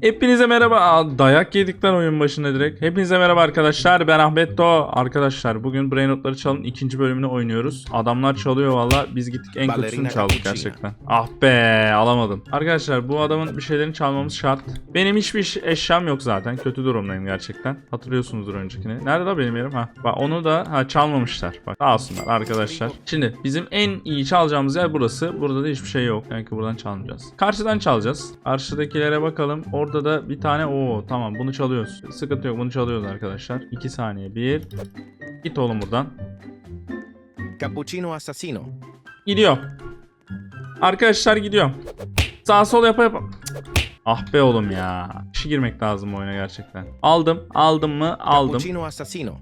Hepinize merhaba. Aa, dayak yedikler oyun başında direkt. Hepinize merhaba arkadaşlar. Ben Ahmet Doğ. Arkadaşlar bugün Brain Notları Çalın ikinci bölümünü oynuyoruz. Adamlar çalıyor valla. Biz gittik en kötüsünü çaldık gerçekten. Ah be alamadım. Arkadaşlar bu adamın bir şeylerini çalmamız şart. Benim hiçbir eşyam yok zaten. Kötü durumdayım gerçekten. Hatırlıyorsunuzdur öncekini. Nerede da benim yerim? Ha. Bak onu da ha, çalmamışlar. Bak sağ olsunlar arkadaşlar. Şimdi bizim en iyi çalacağımız yer burası. Burada da hiçbir şey yok. Yani ki buradan çalmayacağız. Karşıdan çalacağız. Karşıdakilere bakalım. Orada da bir tane o tamam bunu çalıyoruz. Sıkıntı yok bunu çalıyoruz arkadaşlar. 2 saniye. 1 Git oğlum buradan. Cappuccino assassino. Gidiyor. Arkadaşlar gidiyorum. Sağ sol yapa yapa. Ah be oğlum ya. Kişi girmek lazım oyuna gerçekten. Aldım. Aldım mı? Aldım. Cappuccino assassino.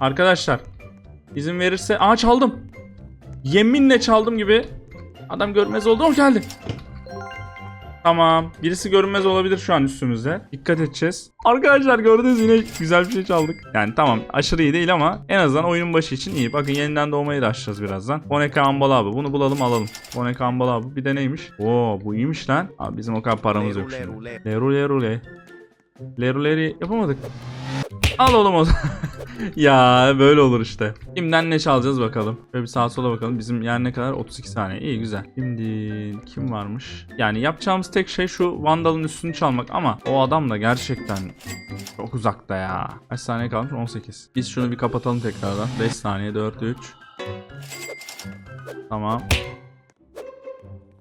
Arkadaşlar izin verirse aa çaldım. Yeminle çaldım gibi. Adam görmez oldu o geldi. Tamam. Birisi görünmez olabilir şu an üstümüzde. Dikkat edeceğiz. Arkadaşlar gördünüz yine güzel bir şey çaldık. Yani tamam aşırı iyi değil ama en azından oyunun başı için iyi. Bakın yeniden doğmayı da açacağız birazdan. Boneka Ambal abi. Bunu bulalım alalım. Boneka Ambal abi. Bir de neymiş? Oo bu iyiymiş lan. Abi bizim o kadar paramız yok şimdi. Leru leru le. Leru leri yapamadık. Al oğlum o ya böyle olur işte. Kimden ne çalacağız bakalım. Böyle bir sağa sola bakalım. Bizim yer ne kadar? 32 saniye. İyi güzel. Şimdi kim varmış? Yani yapacağımız tek şey şu Vandal'ın üstünü çalmak ama o adam da gerçekten çok uzakta ya. Kaç saniye kalmış? 18. Biz şunu bir kapatalım tekrardan. 5 saniye 4 3. Tamam.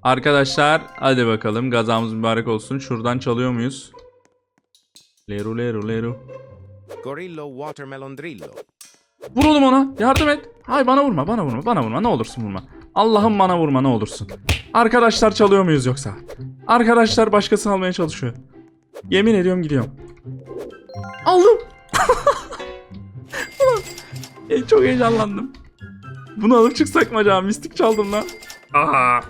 Arkadaşlar hadi bakalım gazamız mübarek olsun. Şuradan çalıyor muyuz? Leru leru leru. Gorillo watermelon drillo. Vur oğlum ona. Yardım et. Hay bana vurma, bana vurma, bana vurma. Ne olursun vurma. Allah'ım bana vurma ne olursun. Arkadaşlar çalıyor muyuz yoksa? Arkadaşlar başkası almaya çalışıyor. Yemin ediyorum gidiyorum. Aldım. E, çok heyecanlandım. Bunu alıp çıksak mı acaba? Mistik çaldım lan. Aha.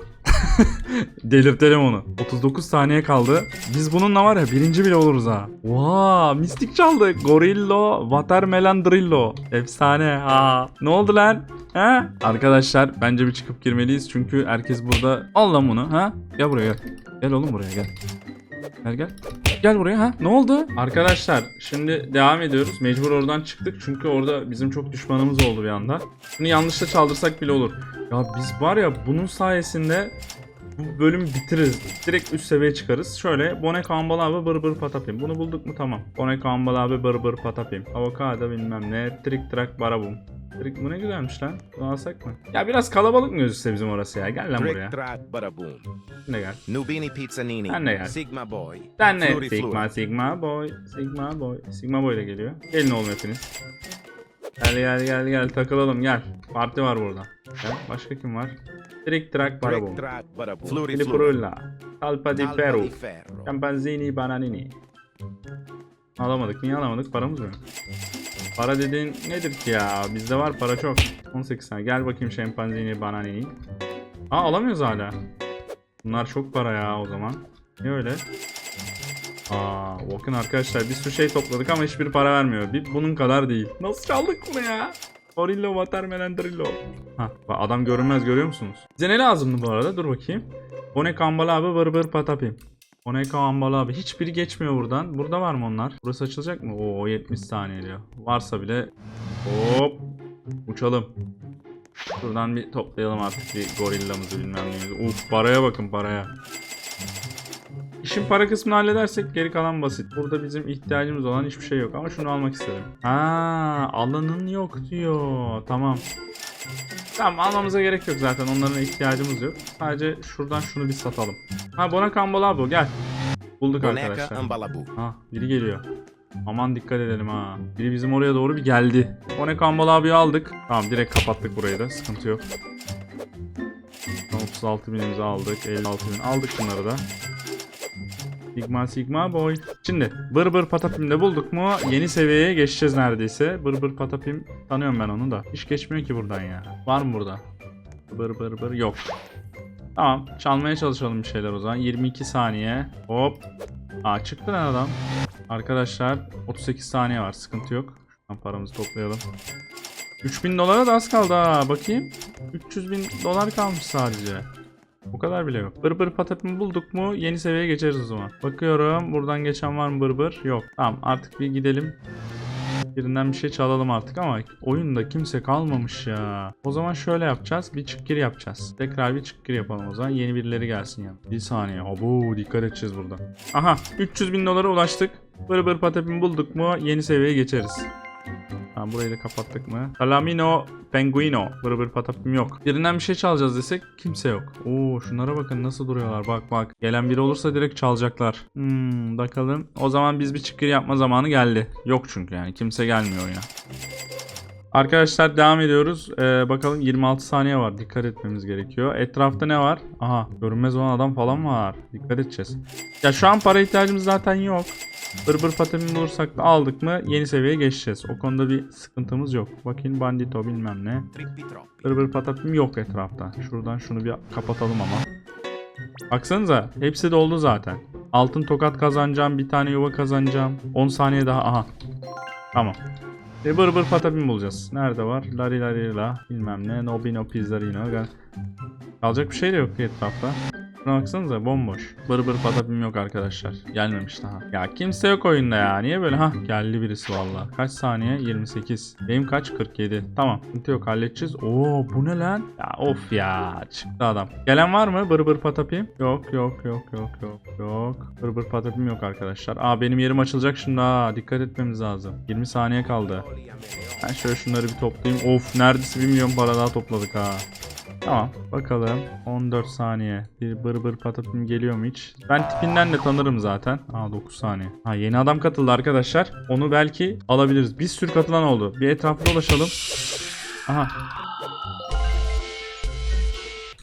Delirtelim onu. 39 saniye kaldı. Biz bununla var ya birinci bile oluruz ha. Vaa mistik çaldı. Gorillo Watermelon Drillo. Efsane ha. Ne oldu lan? Ha? Arkadaşlar bence bir çıkıp girmeliyiz çünkü herkes burada. Al lan bunu ha. Gel buraya gel. Gel oğlum buraya gel. Gel gel. Gel buraya ha. Ne oldu? Arkadaşlar şimdi devam ediyoruz. Mecbur oradan çıktık çünkü orada bizim çok düşmanımız oldu bir anda. Bunu yanlışla çaldırsak bile olur. Ya biz var ya bunun sayesinde bu bölümü bitiririz. Direkt üst seviye çıkarız. Şöyle Bonek Ambal abi bır bır patapim. Bunu bulduk mu tamam. Bonek Ambal abi bır bır patapim. Avokado bilmem ne. Trik trak barabum. Trik bu ne güzelmiş lan. Bunu alsak mı? Ya biraz kalabalık mı gözükse bizim orası ya. Gel lan buraya. Sen de gel. Nubini pizzanini. Ben de gel. Sigma boy. Sen? Fluri Sigma. Sigma boy. Sigma boy. Sigma boy ile geliyor. Gelin oğlum hepiniz. Gel gel gel gel takılalım gel. Parti var burada. Gel. Başka kim var? Barabum. Trick track badaboom. Fluri. Frulla. Peru. di ferro. Campanzini bananini. Alamadık. Niye alamadık? Paramız mı? Para dediğin nedir ki ya? Bizde var para çok. 18 saniye. Gel bakayım şempanzini bananini. Aa alamıyoruz hala. Bunlar çok para ya o zaman. Niye öyle? Aa, bakın arkadaşlar bir sürü şey topladık ama hiçbir para vermiyor. Bir bunun kadar değil. Nasıl çaldık bunu ya? Orillo Watermelon Drillo. Ha, bak adam görünmez görüyor musunuz? Bize ne lazımdı bu arada? Dur bakayım. Bone kambal abi bır bır patapim. Bone kambal abi. Hiçbiri geçmiyor buradan. Burada var mı onlar? Burası açılacak mı? Oo 70 saniye diyor. Varsa bile hop uçalım. Şuradan bir toplayalım artık bir gorillamızı bilmem neyimizi. Uf paraya bakın paraya. İşin para kısmını halledersek geri kalan basit. Burada bizim ihtiyacımız olan hiçbir şey yok ama şunu almak istedim. Ha, alanın yok diyor. Tamam. Tamam almamıza gerek yok zaten onların ihtiyacımız yok. Sadece şuradan şunu bir satalım. Ha Bona Kambala bu gel. Bulduk Boneca arkadaşlar. ambalabu. Ha biri geliyor. Aman dikkat edelim ha. Biri bizim oraya doğru bir geldi. Bona Kambala abiyi aldık. Tamam direkt kapattık burayı da sıkıntı yok. 36 binimizi aldık. 56 bin aldık bunları da. Sigma Sigma boy. Şimdi bır bır patapim de bulduk mu yeni seviyeye geçeceğiz neredeyse. Bır bır patapim tanıyorum ben onu da. Hiç geçmiyor ki buradan ya. Var mı burada? Bır bır bır yok. Tamam çalmaya çalışalım bir şeyler o zaman. 22 saniye. Hop. Aa çıktı lan adam. Arkadaşlar 38 saniye var sıkıntı yok. Şuradan paramızı toplayalım. 3000 dolara da az kaldı ha bakayım. 300 bin dolar kalmış sadece. O kadar bile yok. Bır bır patapimi bulduk mu yeni seviyeye geçeriz o zaman. Bakıyorum buradan geçen var mı bır bır? Yok. Tamam artık bir gidelim. Birinden bir şey çalalım artık ama oyunda kimse kalmamış ya. O zaman şöyle yapacağız. Bir çıkkir yapacağız. Tekrar bir çıkkir yapalım o zaman. Yeni birileri gelsin ya. Bir saniye. Abo dikkat edeceğiz burada. Aha 300 bin dolara ulaştık. Bır bır patapim bulduk mu yeni seviyeye geçeriz. Tamam burayı da kapattık mı? Salamino Penguino. Bır bır patapim yok. Birinden bir şey çalacağız desek kimse yok. Oo şunlara bakın nasıl duruyorlar. Bak bak. Gelen biri olursa direkt çalacaklar. Hmm bakalım. O zaman biz bir çıkır yapma zamanı geldi. Yok çünkü yani kimse gelmiyor ya. Arkadaşlar devam ediyoruz. Ee, bakalım 26 saniye var. Dikkat etmemiz gerekiyor. Etrafta ne var? Aha görünmez olan adam falan var. Dikkat edeceğiz. Ya şu an para ihtiyacımız zaten yok. Bır bır patemi bulursak da aldık mı yeni seviyeye geçeceğiz. O konuda bir sıkıntımız yok. Bakayım bandito bilmem ne. Trippi troppi. Bır bır patapim yok etrafta. Şuradan şunu bir kapatalım ama. Baksanıza hepsi doldu zaten. Altın tokat kazanacağım. Bir tane yuva kazanacağım. 10 saniye daha. Aha. Tamam. E bır bır bulacağız. Nerede var? Lari lari la. Bilmem ne. Nobino pizzarino. Kalacak bir şey de yok etrafta. Şuna baksanıza bomboş. Bır bır patapim yok arkadaşlar. Gelmemiş daha. Ya kimse yok oyunda ya. Niye böyle? Hah geldi birisi valla. Kaç saniye? 28. Benim kaç? 47. Tamam. Sıkıntı yok halledeceğiz. Oo bu ne lan? Ya of ya. Çıktı adam. Gelen var mı? Bır bır patapim. Yok yok yok yok yok yok. Bır bır patapim yok arkadaşlar. Aa benim yerim açılacak şimdi ha. Dikkat etmemiz lazım. 20 saniye kaldı. Ben şöyle şunları bir toplayayım. Of neredeyse 1 milyon para daha topladık ha. Tamam bakalım 14 saniye bir bır bır patapim geliyor mu hiç? Ben tipinden de tanırım zaten. Aa 9 saniye. Ha yeni adam katıldı arkadaşlar. Onu belki alabiliriz. Bir sürü katılan oldu. Bir etrafta dolaşalım. Aha.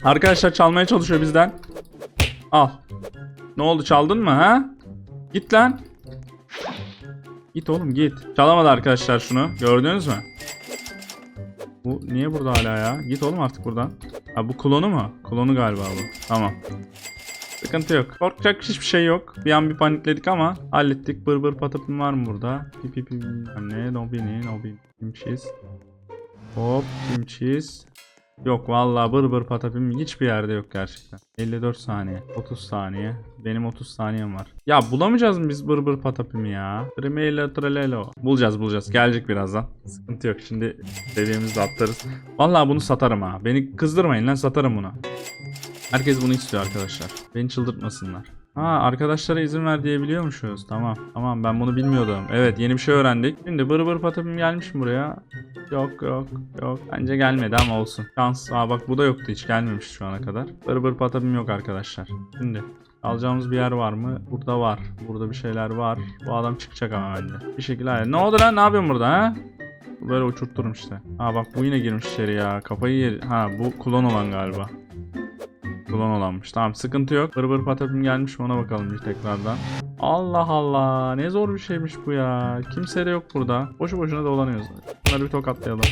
Arkadaşlar çalmaya çalışıyor bizden. Al. Ne oldu çaldın mı ha? Git lan. Git oğlum git. Çalamadı arkadaşlar şunu. Gördünüz mü? Bu niye burada hala ya? Git oğlum artık buradan. Ha bu klonu mu? Klonu galiba bu. Tamam. Sıkıntı yok. Korkacak hiçbir şey yok. Bir an bir panikledik ama hallettik. Bır bır patapim var mı burada? Pi pi pi ne. No bini no bini. Kim cheese. Hop kim cheese. Yok vallahi bır bır patapim hiçbir yerde yok gerçekten. 54 saniye, 30 saniye. Benim 30 saniyem var. Ya bulamayacağız mı biz bır bır patapimi ya? Tremelo trelelo. Bulacağız bulacağız. Gelecek birazdan. Sıkıntı yok. Şimdi dediğimizde atlarız. Vallahi bunu satarım ha. Beni kızdırmayın lan satarım bunu. Herkes bunu istiyor arkadaşlar. Beni çıldırtmasınlar. Ha arkadaşlara izin ver diyebiliyormuşuz. Tamam. Tamam ben bunu bilmiyordum. Evet yeni bir şey öğrendik. Şimdi bır bır patapim gelmiş mi buraya? Yok yok yok. Bence gelmedi ama olsun. Şans. Aa bak bu da yoktu hiç gelmemiş şu ana kadar. Bır bır patapim yok arkadaşlar. Şimdi alacağımız bir yer var mı? Burada var. Burada bir şeyler var. Bu adam çıkacak ama bence. Bir şekilde hayır. Ne oldu lan? Ne yapıyorsun burada ha? Böyle uçurturum işte. Aa bak bu yine girmiş içeri ya. Kafayı yer. Ha bu klon olan galiba. Klon olanmış. Tamam sıkıntı yok. Bır bır patapim gelmiş mi ona bakalım bir tekrardan. Allah Allah ne zor bir şeymiş bu ya. Kimse de yok burada. Boşu boşuna dolanıyoruz. Bunları bir tokatlayalım.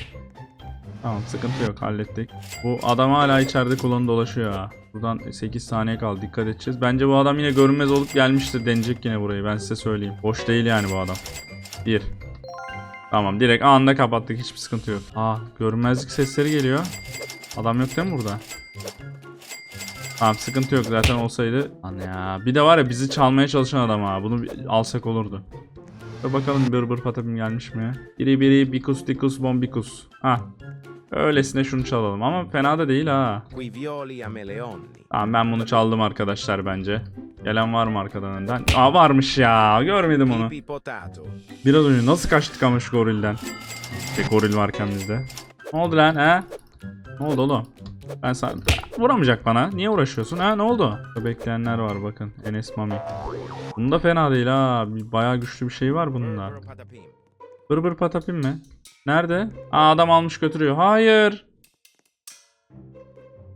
Tamam sıkıntı yok hallettik. Bu adam hala içeride klon dolaşıyor ha. Buradan 8 saniye kaldı dikkat edeceğiz. Bence bu adam yine görünmez olup gelmiştir deneyecek yine burayı ben size söyleyeyim. Boş değil yani bu adam. 1 Tamam direkt anında kapattık hiçbir sıkıntı yok. Aa görünmezlik sesleri geliyor. Adam yok değil mi burada? Tamam sıkıntı yok zaten olsaydı. Lan ya bir de var ya bizi çalmaya çalışan adam ha. Bunu alsak olurdu. Dur bakalım bir bır patapim gelmiş mi? Biri biri bikus dikus bombikus. Ha. Öylesine şunu çalalım ama fena da değil ha. Tamam ben bunu çaldım arkadaşlar bence. Gelen var mı arkadan önden? Aa varmış ya. Görmedim onu. Biraz önce nasıl kaçtık ama şu gorilden. Bir goril varken bizde. Ne oldu lan ha? Ne oldu oğlum? Ben sana... Vuramayacak bana. Niye uğraşıyorsun ha? Ne oldu? Bekleyenler var bakın. Enes Mami. Bunda fena değil ha. Bayağı güçlü bir şey var bunda. Bır bır patapim mi? Nerede? Aa adam almış götürüyor. Hayır.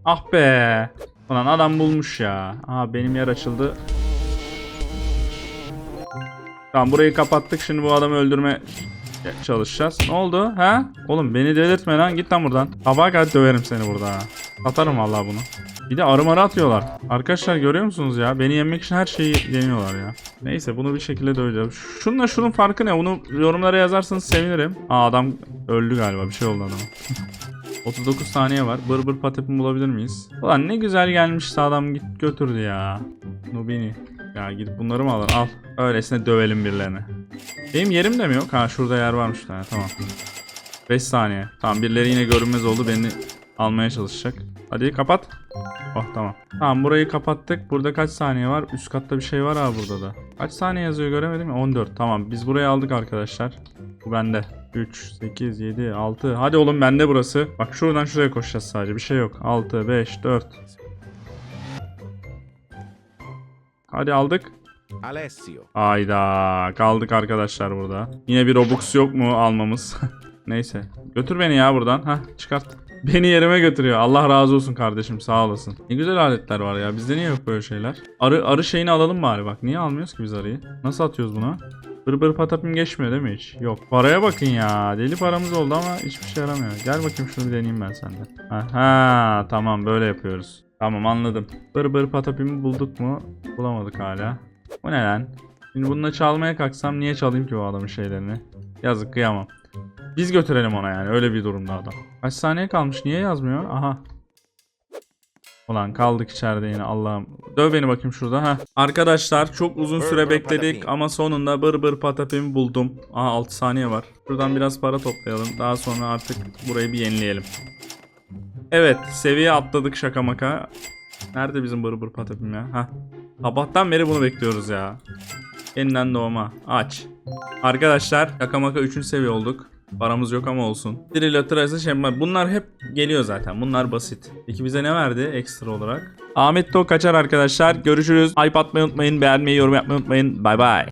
Ah be. Ulan adam bulmuş ya. Aa benim yer açıldı. Tamam burayı kapattık. Şimdi bu adamı öldürme çalışacağız. Ne oldu? Ha? Oğlum beni delirtme lan. Git lan buradan. Sabaha kadar döverim seni burada. Atarım vallahi bunu. Bir de arı marı atıyorlar. Arkadaşlar görüyor musunuz ya? Beni yenmek için her şeyi deniyorlar ya. Neyse bunu bir şekilde döveceğim. Şununla şunun farkı ne? Bunu yorumlara yazarsanız sevinirim. Aa adam öldü galiba. Bir şey oldu adama. 39 saniye var. Bır bır patapim bulabilir miyiz? Ulan ne güzel gelmiş adam git götürdü ya. Nubini. Ya gidip bunları mı alır? Al. Öylesine dövelim birilerini. Benim yerim de mi yok? Ha şurada yer varmış tane tamam. 5 saniye. Tamam birileri yine görünmez oldu beni almaya çalışacak. Hadi kapat. Oh tamam. Tamam burayı kapattık. Burada kaç saniye var? Üst katta bir şey var ha burada da. Kaç saniye yazıyor göremedim ya. 14. Tamam biz burayı aldık arkadaşlar. Bu bende. 3, 8, 7, 6. Hadi oğlum bende burası. Bak şuradan şuraya koşacağız sadece. Bir şey yok. 6, 5, 4. Hadi aldık. Alessio. Ayda kaldık arkadaşlar burada. Yine bir Robux yok mu almamız? Neyse. Götür beni ya buradan. Hah çıkart. Beni yerime götürüyor. Allah razı olsun kardeşim sağ olasın. Ne güzel aletler var ya. Bizde niye yok böyle şeyler? Arı arı şeyini alalım bari bak. Niye almıyoruz ki biz arıyı? Nasıl atıyoruz bunu? Bır bır patapim geçmiyor değil mi hiç? Yok. Paraya bakın ya. Deli paramız oldu ama hiçbir şey yaramıyor. Gel bakayım şunu bir deneyeyim ben senden. Aha tamam böyle yapıyoruz. Tamam anladım. Bır bır patapimi bulduk mu? Bulamadık hala. Bu ne lan? Şimdi bununla çalmaya kalksam niye çalayım ki bu adamın şeylerini? Yazık kıyamam. Biz götürelim ona yani öyle bir durumda adam. Kaç saniye kalmış niye yazmıyor? Aha. Ulan kaldık içeride yine Allah'ım. Döv beni bakayım şurada ha. Arkadaşlar çok uzun süre bır bekledik patapim. ama sonunda bır bır patapimi buldum. Aha 6 saniye var. Şuradan biraz para toplayalım. Daha sonra artık burayı bir yenileyelim. Evet seviye atladık şaka maka. Nerede bizim bır bır patapim ya? Ha. Sabahtan beri bunu bekliyoruz ya. Yeniden doğma. Aç. Arkadaşlar Yakamaka 3. seviye olduk. Paramız yok ama olsun. Trilaterası şey var. Bunlar hep geliyor zaten. Bunlar basit. Peki bize ne verdi ekstra olarak? Ahmet To kaçar arkadaşlar. Görüşürüz. Hype atmayı unutmayın. Beğenmeyi, yorum yapmayı unutmayın. Bay bay.